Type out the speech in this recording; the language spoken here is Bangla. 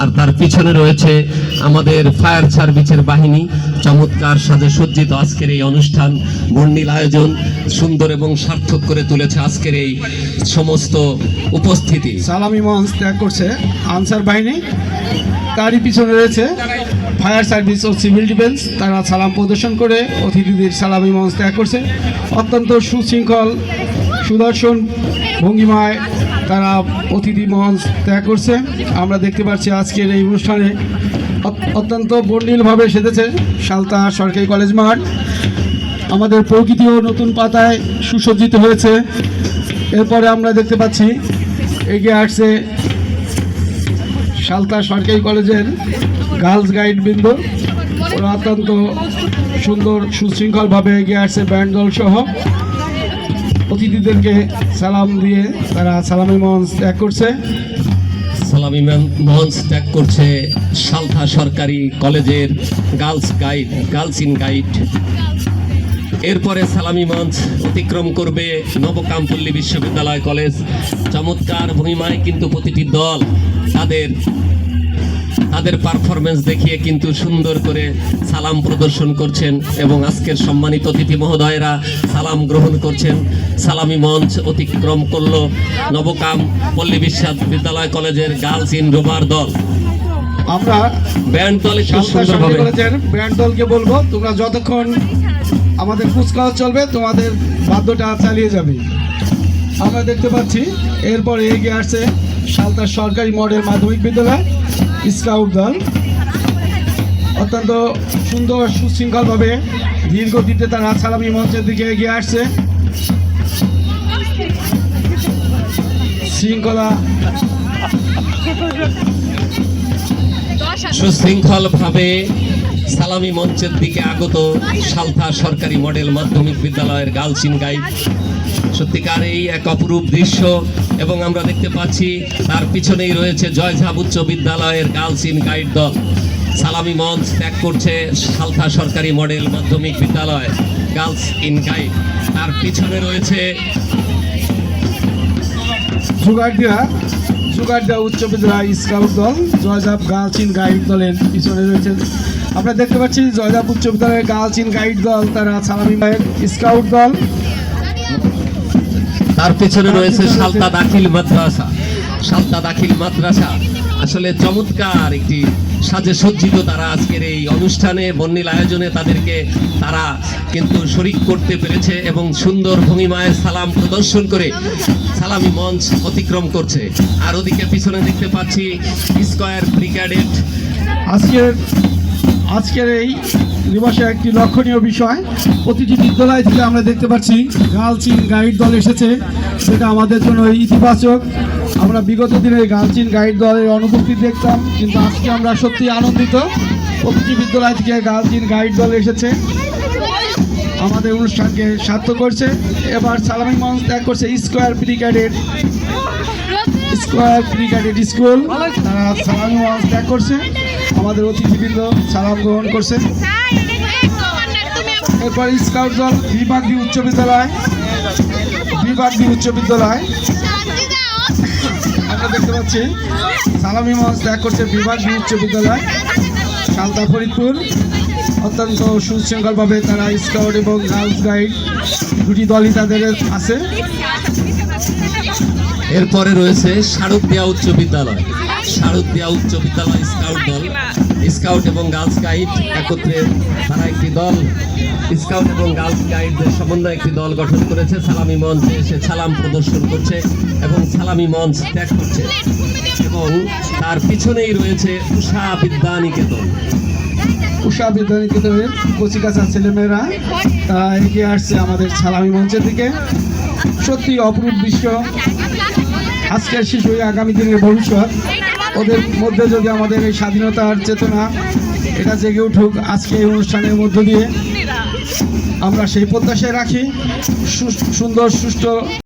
আর তার পিছনে রয়েছে আমাদের ফায়ার সার্ভিসের বাহিনী। চমৎকার সাজে সজ্জিত আজকের এই অনুষ্ঠান। বর্ণিল আয়োজন সুন্দর এবং সার্থক করে তুলেছে আজকের এই সমস্ত উপস্থিতি। সালামি মঞ্চ ত্যাগ করছে আনসার বাহিনী। তারই পিছনে রয়েছে ফায়ার সার্ভিস ও সিভিল ডিফেন্স। তারা সালাম প্রদর্শন করে, অতিথিদের সালামি মঞ্চ ত্যাগ করছে। অত্যন্ত সুশৃঙ্খল সুদর্শন ভঙ্গিমায় তারা অতিথি মঞ্চ ত্যাগ করছে। আমরা দেখতে পাচ্ছি আজকের এই অনুষ্ঠানে অত্যন্ত বর্ণিলভাবে সেজেছে সালতা সরকারি কলেজ মাঠ। আমাদের প্রকৃতিও নতুন পাতায় সুসজ্জিত হয়েছে। এরপরে আমরা দেখতে পাচ্ছি এগিয়ে আসছে সালতা সরকারি কলেজের গার্লস গাইড বৃন্দ। ওরা অত্যন্ত সুন্দর, সুশৃঙ্খলভাবে এগিয়ে আসছে ব্যান্ড দল সহ অতিথিদেরকে সালাম দিয়ে তারা সালামি মঞ্চ ত্যাগ করছে। সালামি মঞ্চ ত্যাগ করছে সালথা সরকারি কলেজের girls guide, girls in guide. এরপরে সালামি মঞ্চ অতিক্রম করবে নবকামপল্লী বিশ্ববিদ্যালয় কলেজ। চমৎকার ভূমিমায় কিন্তু প্রতিটি দল তাদের তাদের পারফরমেন্স দেখিয়ে কিন্তু সুন্দর করে সালাম প্রদর্শন করছেন এবং আজকের সম্মানিত অতিথি মহোদয়রা সালাম গ্রহণ করছেন। সালামি মঞ্চ অতিক্রম করল নবকাম পল্লী বিশ্ববিদ্যালয় কলেজের গার্লস ইন রোভার দল। আমরা ব্যান্ড দলে সুন্দরভাবে ব্যান্ড দলকে বলব তোমরা যতক্ষণ আমাদের কুচকাওয়াজ চলবে তোমাদের বাদ্যটা চালিয়ে যাবে। আমরা দেখতে পাচ্ছি এরপর এগিয়ে আসছে সালতা সরকারি মডেল মাধ্যমিক বিদ্যালয়। স্কাউট দল। অত্যন্ত সুন্দর সুশৃঙ্খলভাবে ধীর গতিতে তারা সালামি মঞ্চের দিকে এগিয়ে আসছে। শৃঙ্খলা সুশৃঙ্খলভাবে সালামি মঞ্চের দিকে আগত সালথা সরকারি মডেল মাধ্যমিক বিদ্যালয়ের গার্লস ইন গাইড সত্যিকার এই এক অপরূপ দৃশ্য এবং আমরা দেখতে পাচ্ছি তার পিছনেই রয়েছে জয়ঝাব উচ্চ বিদ্যালয়ের গার্লস ইন গাইড দল। সালামি মঞ্চ ত্যাগ করছে সালথা সরকারি মডেল মাধ্যমিক বিদ্যালয় গার্লস ইন গাইড তার পিছনে রয়েছে জুগারদিয়া উচ্চ বিদ্যালয় স্কাউট দল জয়জাব গার্লস ইন গাইড দলের পিছনে রয়েছে আমরা দেখতে পাচ্ছি জয়জাব উচ্চ বিদ্যালয়ের গার্লস ইন গাইড দল তারা সালামি মায়ের স্কাউট দল। তার পেছনে রয়েছে সালতা দাখিল মাদ্রাসা। সালতা দাখিল মাদ্রাসা আসলে চমৎকার একটি সাজে সজ্জিত তারা আজকের এই অনুষ্ঠানে বর্ণিল আয়োজনে তাদেরকে তারা কিন্তু শরিক করতে পেরেছে এবং সুন্দর ভঙ্গিমায় সালাম প্রদর্শন করে সালামি মঞ্চ অতিক্রম করছে। আর ওদিকে পিছনে দেখতে পাচ্ছি স্কয়ার ব্রিগেডেড আজকের আজকের এই দিবসে একটি লক্ষণীয় বিষয়। প্রতিটি বিদ্যালয় থেকে আমরা দেখতে পাচ্ছি গার্লস ইন গাইড দল এসেছে। সেটা আমাদের জন্য ইতিবাচক। আমরা বিগত দিনে গার্লস ইন গাইড দলের অনুভূতি দেখতাম, কিন্তু আজকে আমরা সত্যি আনন্দিত। প্রতিটি বিদ্যালয় থেকে গার্লস ইন গাইড দল এসেছে। আমাদের অনুষ্ঠানকে সার্থক করছে। এবার সালামি মঞ্চ ত্যাগ করছে স্কোয়ার ব্রিগেডের স্কোয়ার ক্রিকেটেড স্কুল। তারা সালামি মঞ্চ ত্যাগ করছে। আমাদের অতিথিবৃন্দ সালাম গ্রহণ করছে এরপর স্কাউট দল বিভাগী উচ্চ বিদ্যালয় বিভাগী উচ্চ বিদ্যালয়। আমরা দেখতে পাচ্ছি, সালামি মঞ্চ ত্যাগ করছে বিভাগী উচ্চ বিদ্যালয় সালতা ফরিদপুর। অত্যন্ত সুশৃঙ্খলভাবে তারা স্কাউট এবং গার্লস গাইড দুটি দলই তাদের আছে। এরপরে রয়েছে শারদদিয়া উচ্চ বিদ্যালয়। শারদদিয়া উচ্চ বিদ্যালয় স্কাউট দল। স্কাউট এবং গার্লস গাইড একত্রে তারা একটি দল। স্কাউট এবং গার্লস গাইডদের সমন্বয়ে একটি দল গঠন করেছে। সালামি মঞ্চে এসে সালাম প্রদর্শন করছে এবং সালামি মঞ্চ ত্যাগ করছে। এবং তার পিছনেই রয়েছে উষা বিদ্যানিকেতন। উষা বিদ্যানিকেতনের কচিকাচা ছেলেমেয়েরা এগিয়ে আসছে আমাদের সালামি মঞ্চের দিকে। সত্যি অপরূপ দৃশ্য। আজকের শিশু আগামী দিনের ভবিষ্যৎ। ওদের মধ্যে যদি আমাদের এই স্বাধীনতার চেতনা এটা জেগে উঠুক, আজকে এই অনুষ্ঠানের মধ্য দিয়ে আমরা সেই প্রত্যাশায় রাখি। সুন্দর, সুষ্ঠু